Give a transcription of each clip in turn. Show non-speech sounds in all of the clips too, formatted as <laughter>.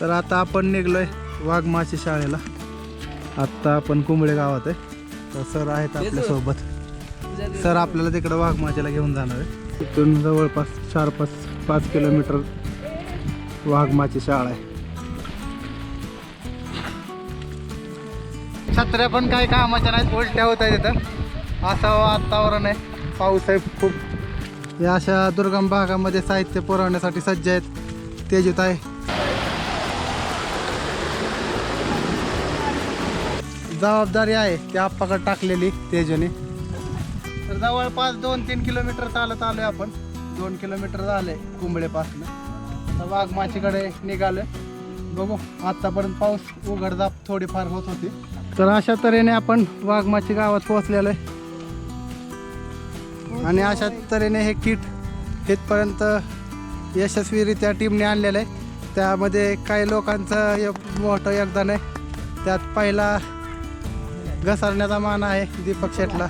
तर आता आपण निघलोय वाघमाची शाळेला. आत्ता आपण कुंबळे गावात आहे. तर सर आहेत आपल्यासोबत सर आपल्याला तिकडं वाघमाचीला घेऊन जाणार आहे. तिथून जवळपास चार पाच पाच किलोमीटर वाघमाची शाळा आहे. छत्र्या पण काही कामाच्या नाहीत उलट्या होत आहेत तिथं असं वातावरण आहे. पाऊस आहे खूप. या अशा दुर्गम भागामध्ये साहित्य पुरवण्यासाठी सज्ज आहेत. तेजूत आहे जबाबदारी आहे ती आप्पाकडे टाकलेली तेजूने. तर जवळपास दोन तीन किलोमीटर चालत आलोय आपण. दोन किलोमीटर झाले कुंबळेपासून. तर वाघमाचीकडे निघालोय बघू आतापर्यंत पाऊस उघडदाप थोडीफार होत होती. तर अशा तऱ्हेने आपण वाघमाची गावात पोहोचलेलो आहे. आणि अशा तऱ्हेने हे किट इथपर्यंत यशस्वीरित्या टीमने आणलेलं आहे. त्यामध्ये काही लोकांचं मोठं योगदान आहे. त्यात पहिला घसरण्याचा मान आहे दीपक शेटला.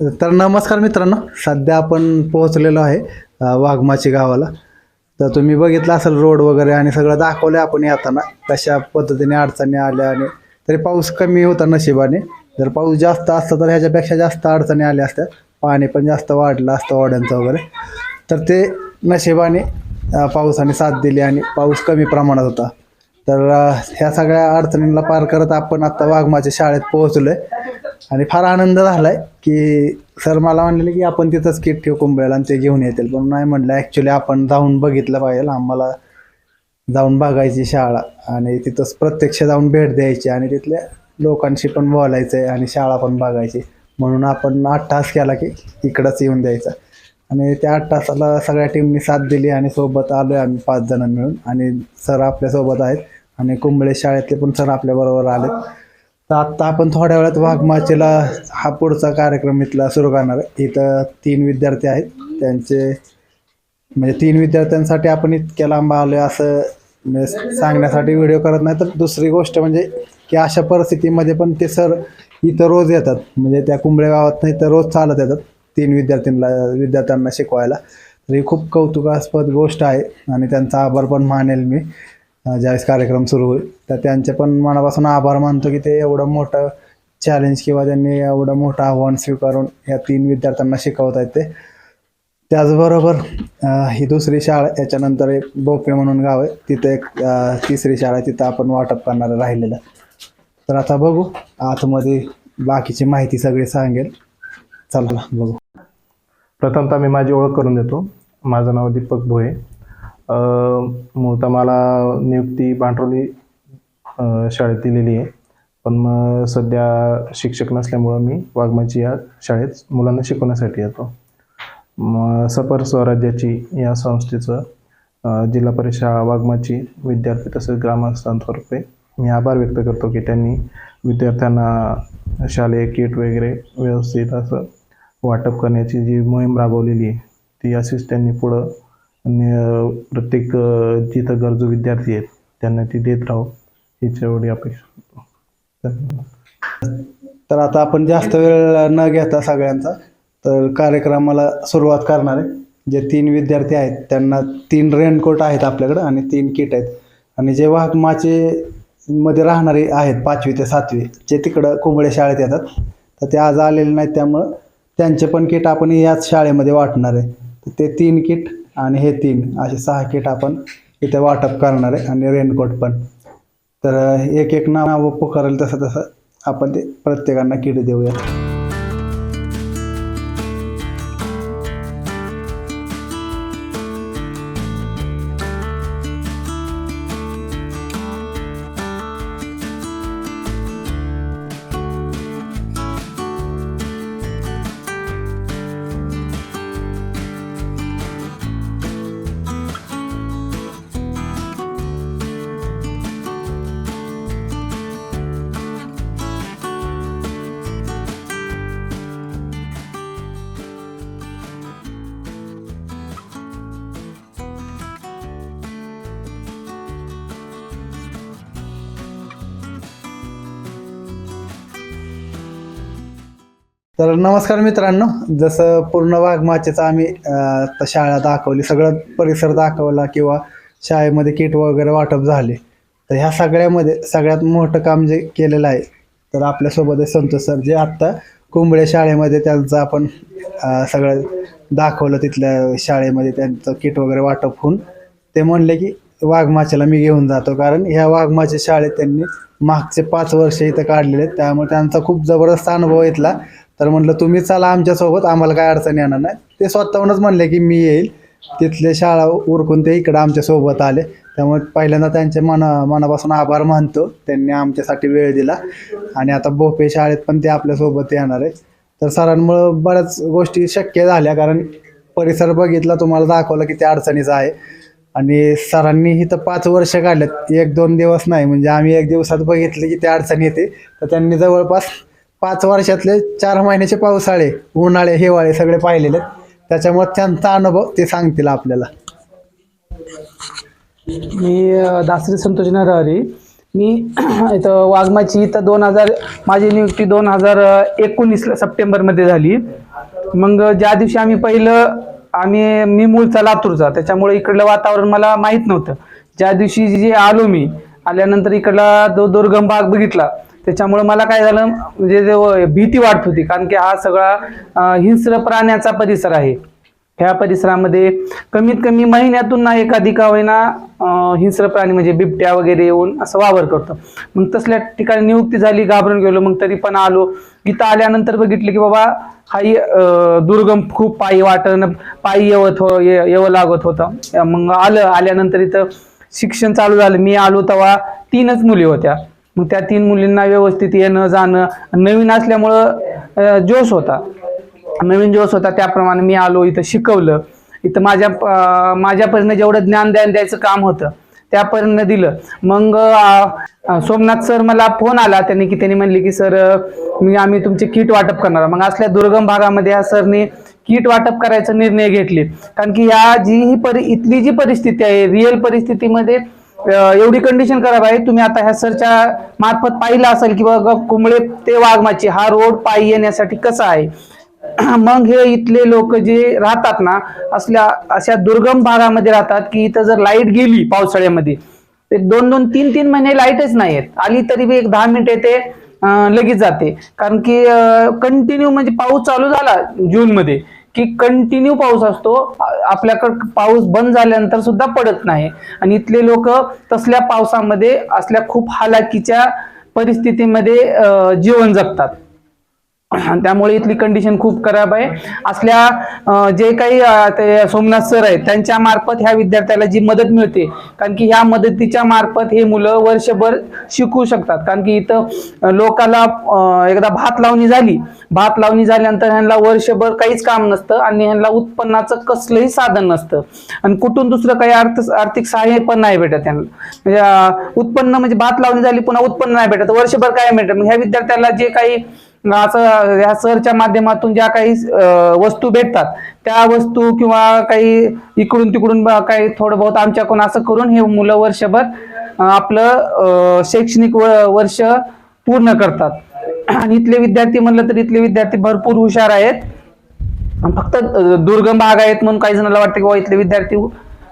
<laughs> तर नमस्कार मित्रांनो सध्या आपण पोहोचलेलो आहे वाघमाची गावाला. तर तुम्ही बघितलं असेल रोड वगैरे आणि सगळं दाखवलं आपण येताना कशा पद्धतीने अडचणी आल्या आणि तरी पाऊस कमी होता नशिबाने. जर पाऊस जास्त असता तर ह्याच्यापेक्षा जास्त अडचणी आल्या असत्या. पाणी पण जास्त वाढलं असतं ओढ्यांचं वगैरे. तर ते नशिबाने पाऊसाने पावसाने साथ दिली आणि पाऊस कमी प्रमाणात होता. तर ह्या सगळ्या अडचणींना पार करत आपण आता वाघमाच्या शाळेत पोहोचलोय. आणि फार आनंद झालाय की सर मला म्हणलेलं की आपण तिथंच किट ठेवू कुंबळ्याला आणि ते घेऊन येतील. पण नाही म्हणलं ॲक्च्युली आपण जाऊन बघितलं पाहिजे. आम्हाला जाऊन बघायची शाळा आणि तिथंच प्रत्यक्ष जाऊन भेट द्यायची आणि तिथल्या लोकांशी पण बोलायचं आहे आणि शाळा पण बघायची. म्हणून आपण आठ तास केला की इकडंच येऊन द्यायचं. आणि त्या आठ तासाला सगळ्या टीमनी साथ दिली आणि सोबत आलो आहे आम्ही पाच जण मिळून. आणि सर आपल्यासोबत आहेत. आणि कुंबळे शाळेतले पण सर आपल्याबरोबर आले तर आत्ता आपण थोड्या वेळात वाघमाचेला हा पुढचा कार्यक्रम इथला सुरू करणार आहे. इथं तीन विद्यार्थी आहेत. त्यांचे म्हणजे तीन विद्यार्थ्यांसाठी आपण इतक्या लांब आलो असं म्हणजे सांगण्यासाठी व्हिडिओ करत नाही. तर दुसरी गोष्ट म्हणजे की अशा परिस्थितीमध्ये पण ते सर इथं रोज येतात. म्हणजे त्या कुंबळे गावात नाही तर रोज चालत येतात तीन विद्यार्थ्यांना विद्यार्थ्यांना शिकवायला. तर ही खूप कौतुकास्पद गोष्ट आहे आणि त्यांचा आभार पण मानेल मी. ज्यावेळेस कार्यक्रम सुरू होईल तर त्यांचे पण मनापासून आभार मानतो की ते एवढं मोठं चॅलेंज किंवा त्यांनी एवढं मोठं आव्हान स्वीकारून या तीन विद्यार्थ्यांना शिकवत आहेत ते. त्याचबरोबर ही दुसरी शाळा याच्यानंतर एक बोपे म्हणून गाव आहे. तिथे एक तिसरी शाळा आहे. तिथं आपण वाटप करणार राहिलेलं तर आता बघू आतमध्ये बाकीची माहिती सगळी सांगेल. चला बघू. प्रथमतः मी माझी ओळख करून देतो. माझं नाव दीपक भोये. मूळतः मला नियुक्ती भांडरोली शाळेत दिलेली आहे. पण मग सध्या शिक्षक नसल्यामुळं मी वाघमाची या शाळेत मुलांना शिकवण्यासाठी येतो. मग सपर स्वराज्याची या संस्थेचं जिल्हा परिषद वाघमाची विद्यार्थी तसेच ग्रामस्थांतर्फे मी आभार व्यक्त करतो की त्यांनी विद्यार्थ्यांना शालेय किट वगैरे व्यवस्थित असं वाटप करण्याची जी मोहीम राबवलेली आहे ती अशीच त्यांनी पुढं आणि प्रत्येक जिथं गरजू विद्यार्थी आहेत त्यांना ती देत राहू हीच एवढी अपेक्षा करतो. तर आता आपण जास्त वेळ न घेता सगळ्यांचा तर कार्यक्रमाला सुरुवात करणार आहे. जे तीन विद्यार्थी आहेत त्यांना तीन रेनकोट आहेत आपल्याकडं आणि तीन किट आहेत. आणि जे वाहकमाचे मध्ये राहणारे आहेत पाचवी ते सातवी जे तिकडं कोंबडे शाळेत येतात तर ते आज आलेले नाहीत त्यामुळं त्यांचे पण किट आपण याच शाळेमध्ये वाटणार आहे. तर ते तीन किट आणि हे तीन असे सहा किट आपण इथे वाटप करणार आहे आणि रेनकोट पण. तर एक एक नाव पुकारेल तसं तसं आपण ते प्रत्येकांना किट देऊया. तर नमस्कार मित्रांनो जसं पूर्ण वाघमाचेचा आम्ही शाळा दाखवली सगळं परिसर दाखवला किंवा शाळेमध्ये किट वगैरे वाटप झाले. तर ह्या सगळ्यामध्ये सगळ्यात मोठं काम जे केलेलं आहे तर आपल्यासोबत आहे संतोष सर जे आत्ता कुंबळे शाळेमध्ये त्यांचं आपण सगळं दाखवलं तिथल्या शाळेमध्ये त्यांचं किट वगैरे वाटप होऊन. ते म्हणले की वाघमाचेला मी घेऊन जातो. कारण ह्या वाघमाच्या शाळेत त्यांनी मागचे पाच वर्ष इथं काढलेले आहेत त्यामुळे त्यांचा खूप जबरदस्त अनुभव इथला. तर म्हटलं तुम्ही चला आमच्यासोबत आम्हाला काय अडचण येणार नाही. ते स्वतःहूनच म्हणले की मी येईल. तिथले शाळा उरकून ते इकडं आमच्यासोबत आले. त्यामुळे पहिल्यांदा त्यांचे मना मनापासून आभार मानतो. त्यांनी आमच्यासाठी वेळ दिला. आणि आता भोपे शाळेत पण ते आपल्यासोबत येणार आहे तर सरांमुळं बऱ्याच गोष्टी शक्य झाल्या. कारण परिसर बघितला तुम्हाला दाखवलं किती अडचणीचा आहे. आणि सरांनी इथं पाच वर्ष काढल्यात एक दोन दिवस नाही म्हणजे आम्ही एक दिवसात बघितलं की ते अडचण येते. तर त्यांनी जवळपास पाच वर्षातले चार महिन्याचे पावसाळे उन्हाळे हिवाळे सगळे पाहिलेले. त्याच्यामुळे त्यांचा अनुभव ते सांगतील आपल्याला. मी दासरी संतोष नरहरी मी <clears throat> इथं वाघमाची इथं दोन हजार माझी नियुक्ती दोन हजार एकोणीसला सप्टेंबरमध्ये झाली. मग ज्या दिवशी आम्ही पहिलं आम्ही मी मूळचा लातूरचा त्याच्यामुळे इकडलं वातावरण मला माहीत नव्हतं. ज्या दिवशी जे आलो मी आल्यानंतर इकडला जो दुर्गम भाग बघितला त्याच्यामुळे मला काय झालं म्हणजे भीती वाटत होती कारण की हा सगळा हिंस्र प्राण्याचा परिसर आहे. ह्या परिसरामध्ये कमीत कमी महिन्यातून ना एखादी का होईना हिंस्र प्राणी म्हणजे बिबट्या वगैरे येऊन असं वावर करतो. मग तसल्या ठिकाणी नियुक्ती झाली घाबरून गेलो मग तरी पण आलो. इथं आल्यानंतर बघितलं की बाबा हाही दुर्गम खूप पायी वाटण पायी येवत हो ये- येवं लागत होतं. मग आलं आल्यानंतर इथं शिक्षण चालू झालं. मी आलो तेव्हा तीनच मुली होत्या. मग त्या तीन मुलींना व्यवस्थित येणं जाणं नवीन असल्यामुळं जोश होता. नवीन जोश होता त्याप्रमाणे मी आलो इथं शिकवलं. इथं माझ्या माझ्यापर्यंत जेवढं ज्ञान द्यान द्यायचं काम होतं त्यापर्यंत दिलं. मग सोमनाथ सर मला फोन आला त्यांनी की त्यांनी म्हणले की सर मी आम्ही तुमचे किट वाटप करणार मग असल्या दुर्गम भागामध्ये ह्या सरने किट वाटप करायचा निर्णय घेतले. कारण की या जी ही परि इथली जी परिस्थिती आहे रिअल परिस्थितीमध्ये एवढी कंडिशन खराब आहे. तुम्ही आता ह्या सरच्या मार्फत पाहिलं असेल की बघा कुंबळे ते वाघमाची हा रोड पायी येण्यासाठी कसा आहे? <clears throat> मग हे इथले लोक जे राहतात ना असल्या अशा दुर्गम भागामध्ये राहतात की इथं जर लाइट गेली पावसाळ्यामध्ये एक दोन दोन तीन तीन महिने लाईटच नाही आहेत आली तरी बी एक दहा मिनिट येते लगेच जाते. कारण की कंटिन्यू म्हणजे पाऊस चालू झाला जून मध्ये की कंटिन्यू पाऊस असतो. आपल्याकडं पाऊस बंद झाल्यानंतर सुद्धा पडत नाही. आणि इथले लोक तसल्या पावसामध्ये असल्या खूप हालाकीच्या परिस्थितीमध्ये जीवन जगतात. त्यामुळे इथली कंडिशन खूप खराब आहे. असल्या जे काही ते सोमनाथ सर आहेत त्यांच्या मार्फत ह्या विद्यार्थ्याला जी मदत मिळते कारण की ह्या मदतीच्या मार्फत हे मुलं वर्षभर शिकू शकतात. कारण की इथं लोकाला एकदा भात लावणी झाली भात लावणी झाल्यानंतर ह्यांना वर्षभर काहीच काम नसतं आणि ह्यांना उत्पन्नाचं कसलंही साधन नसतं. आणि कुठून दुसरं काही अर्थ आर्थिक सहाय्य पण नाही भेटत त्यांना म्हणजे उत्पन्न म्हणजे भात लावणी झाली पुन्हा उत्पन्न नाही भेटत वर्षभर काय भेटत. मग ह्या विद्यार्थ्याला जे काही असं ह्या सरच्या माध्यमातून ज्या काही वस्तू भेटतात त्या वस्तू किंवा काही इकडून तिकडून काही थोडं बहुत आमच्याकडून असं करून हे मुलं वर्षभर आपलं शैक्षणिक व- वर्ष पूर्ण करतात. आणि इथले विद्यार्थी म्हणलं तर इथले विद्यार्थी भरपूर हुशार आहेत. फक्त दुर्गम भाग आहेत म्हणून काही जणांना वाटतं की बाबा इथले विद्यार्थी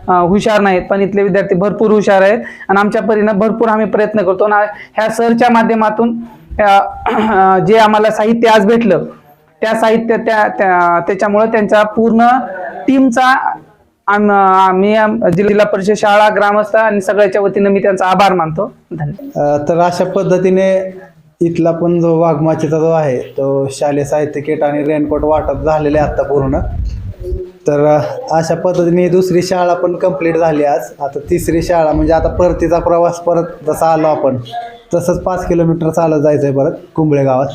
हुशार नाहीत पण इथले विद्यार्थी भरपूर हुशार आहेत. आणि आमच्या परीनं भरपूर आम्ही प्रयत्न करतो. आणि ह्या सरच्या माध्यमातून जे आम्हाला साहित्य आज भेटलं त्या साहित्य त्या त्या- त्याच्यामुळं त्यांच्या पूर्ण टीमचा आम्ही आम- जिल्हा परिषद शाळा ग्रामस्थ आणि सगळ्याच्या वतीनं मी त्यांचा आभार मानतो. धन्यवाद. तर अशा पद्धतीने इथला पण जो वाघमाचीचा जो आहे तो शालेय साहित्य किट आणि रेनकोट वाटप झालेले आहे आता पूर्ण. तर अशा पद्धतीने दुसरी शाळा पण कंप्लीट झाली आज. आता तिसरी शाळा म्हणजे आता परतीचा प्रवास परत जसा आलो आपण. तसंच पाच किलोमीटर चालत जायचं आहे परत कुंबळे गावात.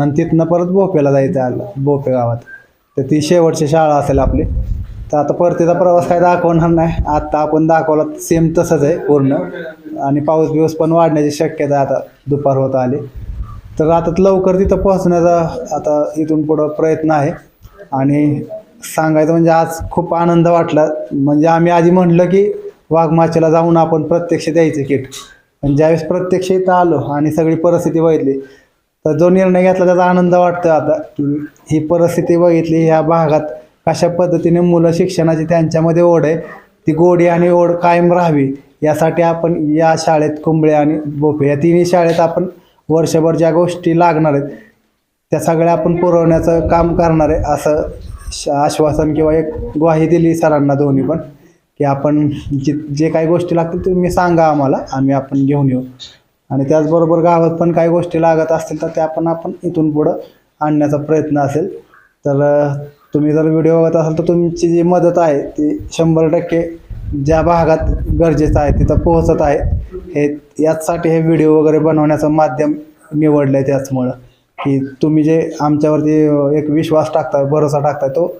आणि तिथनं परत बोपेला जायचं आहे आलं बोपे गावात. तर ती शेवटची शाळा असेल आपली. तर आता परतीचा प्रवास काय दाखवणार नाही. आत्ता आपण दाखवला सेम तसंच आहे पूर्ण. आणि पाऊस बिऊस पण वाढण्याची शक्यता आहे आता दुपार होत आली. तर आता लवकर तिथं पोहोचण्याचा आता इथून पुढं प्रयत्न आहे. आणि सांगायचं म्हणजे आज खूप आनंद वाटला. म्हणजे आम्ही आधी म्हणलं की वाघमाचेला जाऊन आपण प्रत्यक्ष द्यायचं किट. पण ज्यावेळेस प्रत्यक्ष इथं आलो आणि सगळी परिस्थिती बघितली तर जो निर्णय घेतला त्याचा आनंद वाटतो आता की ही परिस्थिती बघितली ह्या भागात कशा पद्धतीने मुलं शिक्षणाची त्यांच्यामध्ये ओढ आहे ती गोडी आणि ओढ कायम राहावी यासाठी आपण या शाळेत कुंबळे आणि बोफे या तिन्ही शाळेत आपण वर्षभर ज्या गोष्टी लागणार आहेत त्या सगळ्या आपण पुरवण्याचं काम करणार आहे असं श- आश्वासन किंवा एक ग्वाही दिली सरांना दोन्ही पण. की आपण जे जे काही गोष्टी लागतील तुम्ही सांगा आम्हाला आम्ही आपण घेऊन येऊ. आणि त्याचबरोबर गावात पण काही गोष्टी लागत असतील तर त्या पण आपण इथून पुढं आणण्याचा प्रयत्न असेल. तर तुम्ही जर व्हिडिओ बघत असाल तर तुमची जी मदत आहे ती शंभर टक्के ज्या भागात गरजेचं आहे तिथं पोहोचत आहे. हे याचसाठी हे व्हिडिओ वगैरे बनवण्याचं माध्यम निवडलं आहे त्याचमुळं. की तुम्ही जे आमच्यावरती एक विश्वास टाकताय भरोसा टाकताय तो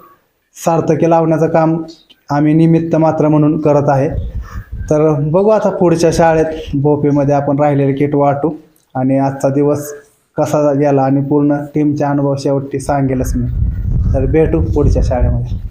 सार्थकी लावण्याचं काम आम्ही निमित्त मात्र म्हणून करत आहे. तर बघू आता पुढच्या शाळेत बोपेमध्ये आपण राहिलेले किट वाटू. आणि आजचा दिवस कसा गेला आणि पूर्ण टीमचे अनुभव शेवटी सांगेलच मी. तर भेटू पुढच्या शाळेमध्ये.